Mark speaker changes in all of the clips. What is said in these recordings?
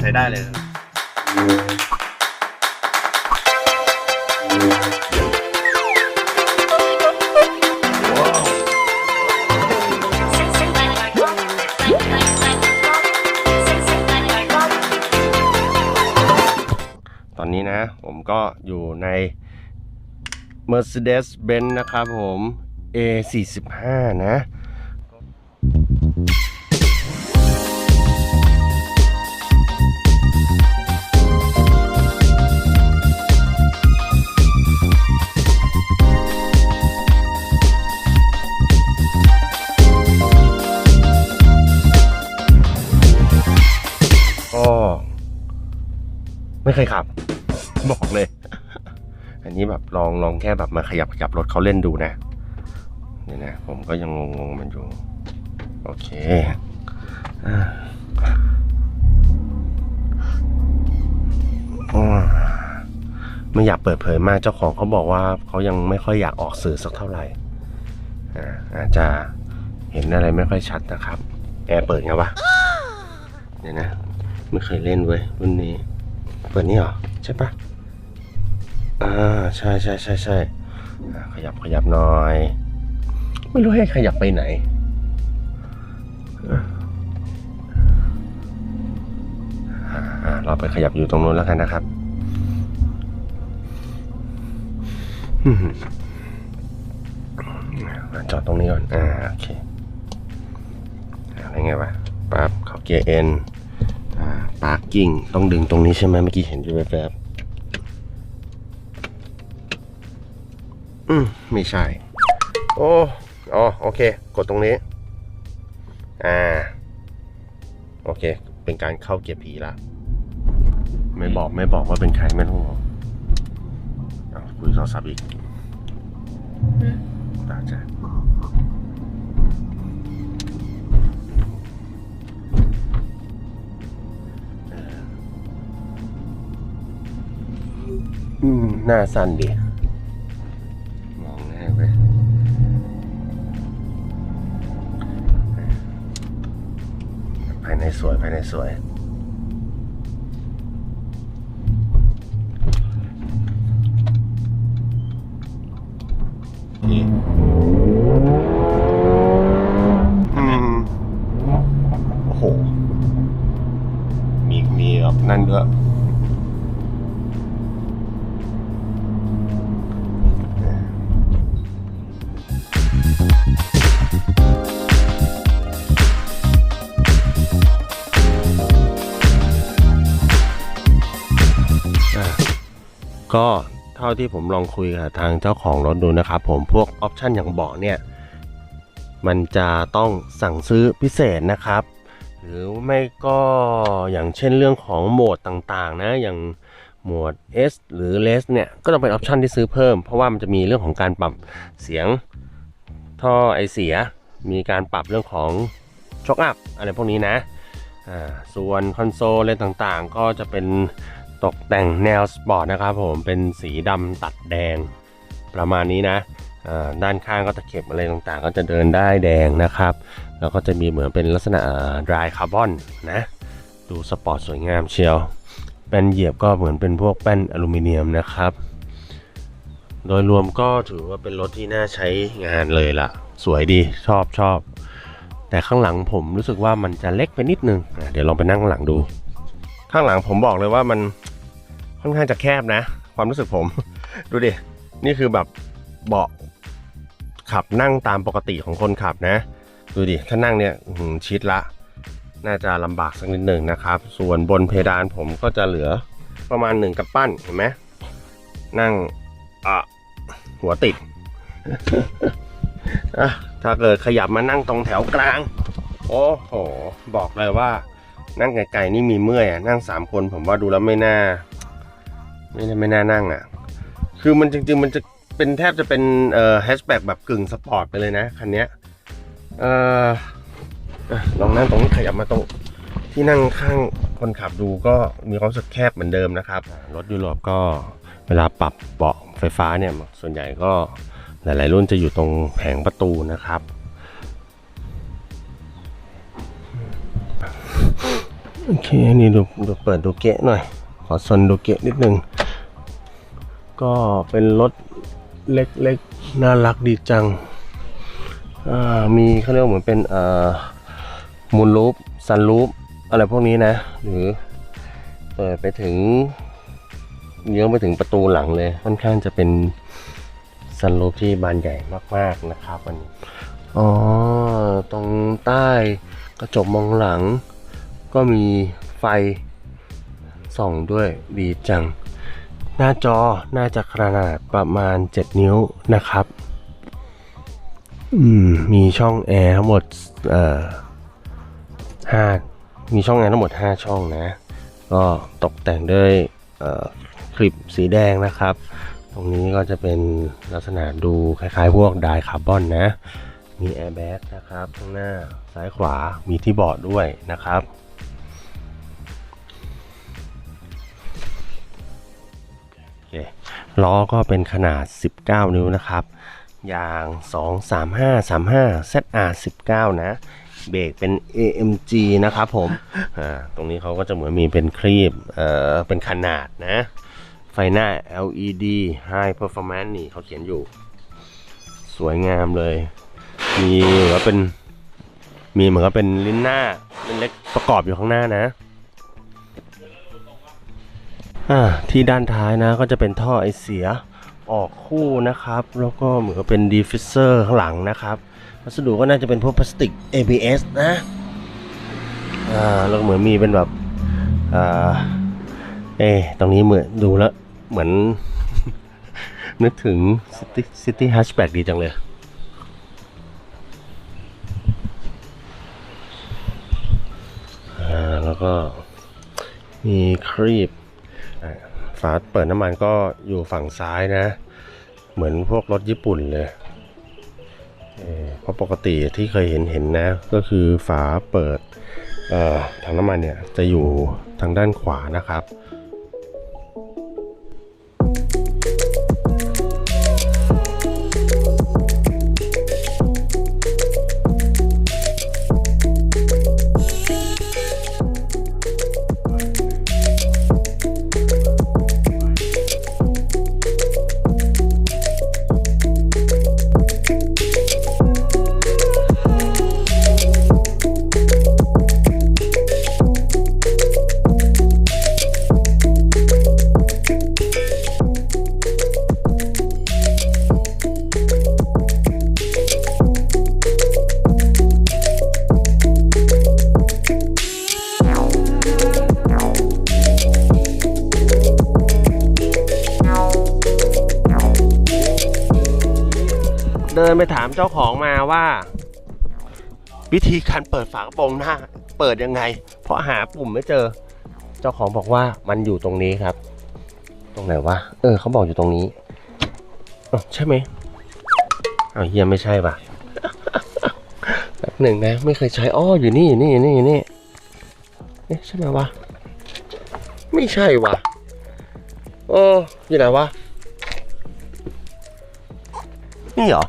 Speaker 1: ใช้ได้เลยตอนนี้นะ ผมก็อยู่ใน Mercedes-Benz นะครับผม A45 นะ เคยขับ บอกเลย อันนี้แบบลองลองแค่แบบมาขยับขยับรถเขาเล่นดูนะเนี่ยนะ ผมก็ยังงงๆมันอยู่ โอเคอ่าไม่อยากเปิดเผยมากเจ้าของเขาบอกว่าเขายังไม่ค่อยอยากออกสื่อสักเท่าไหร่อ่าอาจจะเห็นอะไรไม่ค่อยชัดนะครับ แอร์เปิดไงวะเนี่ยนะ ไม่เคยเล่นเว้ยรุ่นนี้ ปิดนี่เหรอ ใช่ปะอ่าใช่ใช่ใช่ใช่อ่ขยับขยับหน่อย ไม่รู้ให้ขยับไปไหนอ่าเราไปขยับอยู่ตรงนู้นแล้วกันนะครับอืมอ่าจอดตรงนี้ก่อน อ่า โอเค อะไรไงวะ ปั๊บ เขาเกียร์เอ็น ปาร์กิ้งต้องดึงตรงนี้ใช่ไหมเมื่อกี้เห็นอยู่แวบๆอืมไม่ใช่ โอ้อ๋อโอเค กดตรงนี้ อ่า โอเค เป็นการเข้าเกียร์ผีละไม่บอกไม่บอกว่าเป็นใครไม่ต้องบอกเอาคุยโทรศัพท์อีกตาจ้ะ หน้าสั้นดีมองง่ายไปภายในสวยภายในสวย ก็เท่าที่ผมลองคุยกับทางเจ้าของรถดูนะครับผมพวกออปชันอย่างเบาะเนี่ย มันจะต้องสั่งซื้อพิเศษนะครับ หรือไม่ก็อย่างเช่นเรื่องของโหมดต่างๆ นะ อย่างโหมด S หรือ Less เนี่ยก็ต้องเป็นออปชันที่ซื้อเพิ่ม เพราะว่ามันจะมีเรื่องของการปรับเสียงท่อไอเสีย มีการปรับเรื่องของช็อคอัพอะไรพวกนี้นะส่วนคอนโซลอะไรต่างๆ ก็จะเป็น ตกแต่งแนวสปอร์ตนะครับผมเป็นสีดำตัดแดงประมาณนี้นะด้านข้างก็ตะเข็บอะไรต่างๆ ก็จะเดินได้แดงนะครับ แล้วก็จะมีเหมือนเป็นลักษณะดรายคาร์บอนนะดูสปอร์ตสวยงามเชียวแป้นเหยียบก็เหมือนเป็นพวกแป้นอลูมิเนียมนะครับ โดยรวมก็ถือว่าเป็นรถที่น่าใช้งานเลยล่ะสวยดีชอบชอบ แต่ข้างหลังผมรู้สึกว่ามันจะเล็กไปนิดนึง เดี๋ยวลองไปนั่งข้างหลังดู ข้างหลังผมบอกเลยว่ามัน ค่อนข้างจะแคบนะ ความรู้สึกผม ดูดิ นี่คือแบบเบาะขับนั่งตามปกติของคนขับนะ ดูดิ ถ้านั่งเนี่ยชิดละ น่าจะลำบากสักนิดหนึ่งนะครับ ส่วนบนเพดานผมก็จะเหลือประมาณหนึ่งกระปั้นเห็นไหมนั่งอะหัวติดอะถ้าเกิดขยับมานั่งตรงแถวกลาง โอ้โห บอกเลยว่า นั่งไกลๆนี่มีเมื่อยอะนั่งสามคนผมว่าดูแล้วไม่น่า ไม่ไม่น่านั่งอะ คือมันจริง ๆ มันจะเป็นแทบจะเป็นเอ่อแฮชแบ็กแบบกึ่งสปอร์ตไปเลยนะคันเนี้ยเอ่อลองนั่งตรงนี้ขยับมาตรงที่นั่งข้างคนขับดูก็มีความสึกแคบเหมือนเดิมนะครับ รถยุโรปก็เวลาปรับเบาะไฟฟ้าเนี่ยส่วนใหญ่ก็หลาย ๆ รุ่นจะอยู่ตรงแผงประตูนะครับ โอเค นี่ดูดูเปิดดูเกะหน่อย ขอซนดูเกะนิดนึง ก็เป็นรถเล็กๆ น่ารักดีจัง มีเขาเรียกเหมือนเป็นมูลลูปซันลูปอะไรพวกนี้นะ หรือเปิดไปถึงเยื้องไปถึงประตูหลังเลย ค่อนข้างจะเป็นซันลูปที่บานใหญ่มากๆนะครับอันอ๋อ ตรงใต้กระจกมองหลัง ก็มีไฟส่องด้วยดีจัง หน้าจอน่าจะขนาดประมาณ 7 นิ้วนะครับอืมมีช่องแอร์ทั้งหมดเอ่อห้ามีช่องแอร์ทั้งหมด 5 ช่องนะ ก็ตกแต่งด้วยเอ่อคลิปสีแดงนะครับ ตรงนี้ก็จะเป็นลักษณะดูคล้ายๆ พวกไดคาร์บอนนะ มีแอร์แบ็กนะครับข้างหน้าซ้ายขวามีที่เบาะด้วยนะครับ ล้อก็เป็นขนาด 19 นิ้วนะครับ ยาง 235 35 ZR 19 นะ เบรกเป็น AMG นะครับผม อ่า ตรงนี้เขาก็จะเหมือนมีเป็นครีบ เอ่อ เป็นขนาดนะ ไฟหน้า LED High Performance นี่เขาเขียนอยู่ สวยงามเลย มีเหมือนกับเป็น มีเหมือนกับเป็นลิ้นหน้าเล็กประกอบอยู่ข้างหน้านะ ที่ด้านท้ายนะก็จะเป็นท่อไอเสียออกคู่นะครับ แล้วก็เหมือนเป็นดีฟิเซอร์ข้างหลังนะครับวัสดุก็น่าจะเป็นพวกพลาสติก ABS นะอ่าแล้วก็เหมือนมีเป็นแบบอ่าเอตรงนี้เหมือนดูแล้วเหมือน นึกถึง City City Hatchback ดีจังเลยแล้วก็มีครีบ ฝาเปิดน้ำมันก็อยู่ฝั่งซ้ายนะ เหมือนพวกรถญี่ปุ่นเลยเพราะปกติที่เคยเห็นเห็นนะ ก็คือฝาเปิดถังน้ำมันเนี่ยจะอยู่ทางด้านขวานะครับ ไปถามเจ้าของมาว่า วิธีการเปิดฝากระโปรงหน้า เปิดยังไง เพราะหาปุ่มไม่เจอ เจ้าของบอกว่ามันอยู่ตรงนี้ครับ ตรงไหนวะเออเขาบอกอยู่ตรงนี้อ๋ใช่ไหมเอาเฮียไม่ใช่ป่ะแป๊บหนึ่งนะ ไม่เคยใช้อ้ออยู่นี่อยู่นี่อยู่นี่อยู่นี่เอ๊ะใช่ไหมวะไม่ใช่วะโอ้อยู่ไหนวะนี่เหรอ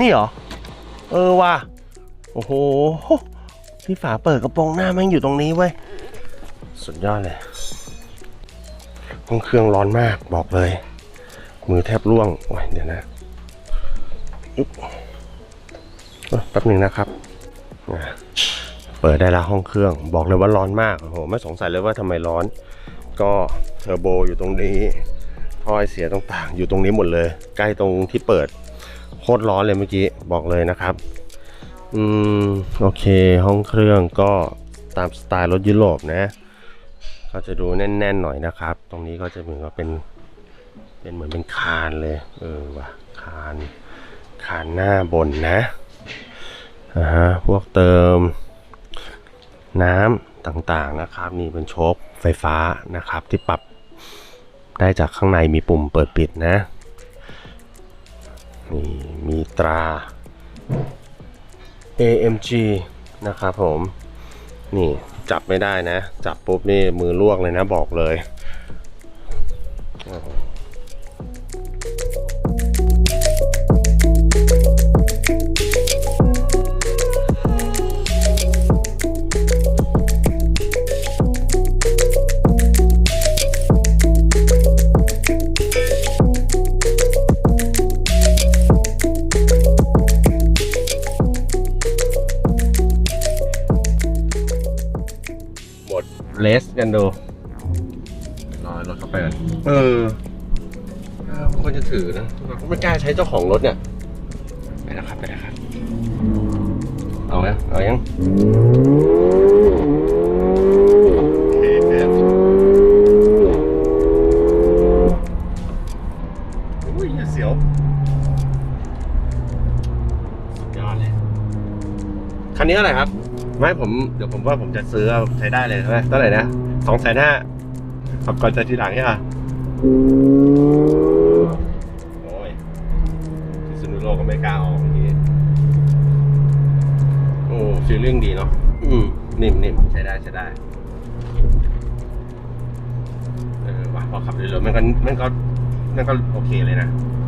Speaker 1: นี่เหรอ เออว่ะ โอ้โห ที่ฝาเปิดกระโปรงหน้าแม่งอยู่ตรงนี้เว้ย สุดยอดเลยห้องเครื่องร้อนมากบอกเลย มือแทบร่วง โอ้ยเดี๋ยวนะอึ๊บเอ้ยแป๊บหนึ่งนะครับ เปิดได้แล้วห้องเครื่อง บอกเลยว่าร้อนมาก โอ้โห ไม่สงสัยเลยว่าทำไมร้อน ก็เทอร์โบอยู่ตรงนี้ ท่อไอเสียต่างๆ อยู่ตรงนี้หมดเลย ใกล้ตรงที่เปิดโคตรร้อนเลยเมื่อกี้บอกเลยนะครับ อืมโอเค ห้องเครื่องก็ตามสไตล์รถยุโรปนะก็จะดูแน่นๆหน่อยนะครับ ตรงนี้ก็จะเหมือนกับเป็นเป็นเหมือนเป็นคานเลย เออว่ะคานคานหน้าบนนะอ่าฮะพวกเติมน้ำต่างๆนะครับ นี่เป็นโชคไฟฟ้านะครับ ที่ปรับ ได้จากข้างในมีปุ่มเปิดปิดนะนี่มีตรา AMG นะครับผมนี่จับไม่ได้นะ จับปุ๊บนี่มือลวกเลยนะบอกเลย สกันดูรอรถเข้าไปกันเออเออคนจะถือนะเราก็ไม่กล้าใช้เจ้าของรถเนี่ย ไปแล้วครับ ไปแล้วครับ เอาไหมเอายัง ไม่ผมเดี๋ยวผมว่าผมจะซื้อเอาใช้ได้เลยใช่ไหมเท่าไหร่นะสองแสนห้าขับก่อนจะทีหลังใช่ป่ะโอ้ยพิษณุโลกก็ไม่กล้าออกเมื่อกี้โอ้ฟีลลิ่งดีเนาะอืมนิ่มนิ่มใช้ได้ใช้ได้เออว่ะพอขับเร็วๆมันก็มันก็มันก็โอเคเลยนะจะ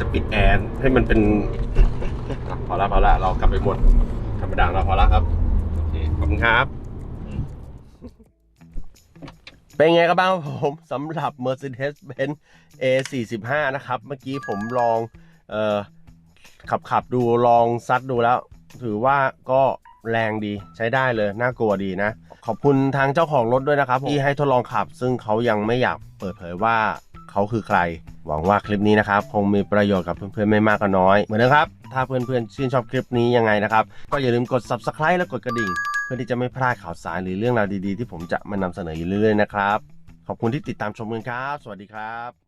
Speaker 1: จะปิดแอร์ให้มันเป็นพอละพอละเรากลับไปหมดธรรมดาเราพอละครับโอเคขอบคุณครับ เป็นไงกันบ้างครับผมสำหรับ Mercedes-Benz A45 นะครับ เมื่อกี้ผมลองเอ่อขับขับดูลองซัดดูแล้ว ถือว่าก็แรงดีใช้ได้เลยน่ากลัวดีนะ ขอบคุณทางเจ้าของรถด้วยนะครับที่ให้ทดลองขับ ซึ่งเขายังไม่อยากเปิดเผยว่าเขาคือใคร หวังว่าคลิปนี้นะครับ คงมีประโยชน์กับเพื่อนๆไม่มากก็น้อย เหมือนนะครับ ถ้าเพื่อนๆชื่นชอบคลิปนี้ยังไงนะครับ ก็อย่าลืมกด subscribe และกดกระดิ่ง เพื่อที่จะไม่พลาดข่าวสารหรือเรื่องราวดีๆ ที่ผมจะมานำเสนออยู่เรื่อยๆนะครับ ขอบคุณที่ติดตามชมกันครับ สวัสดีครับ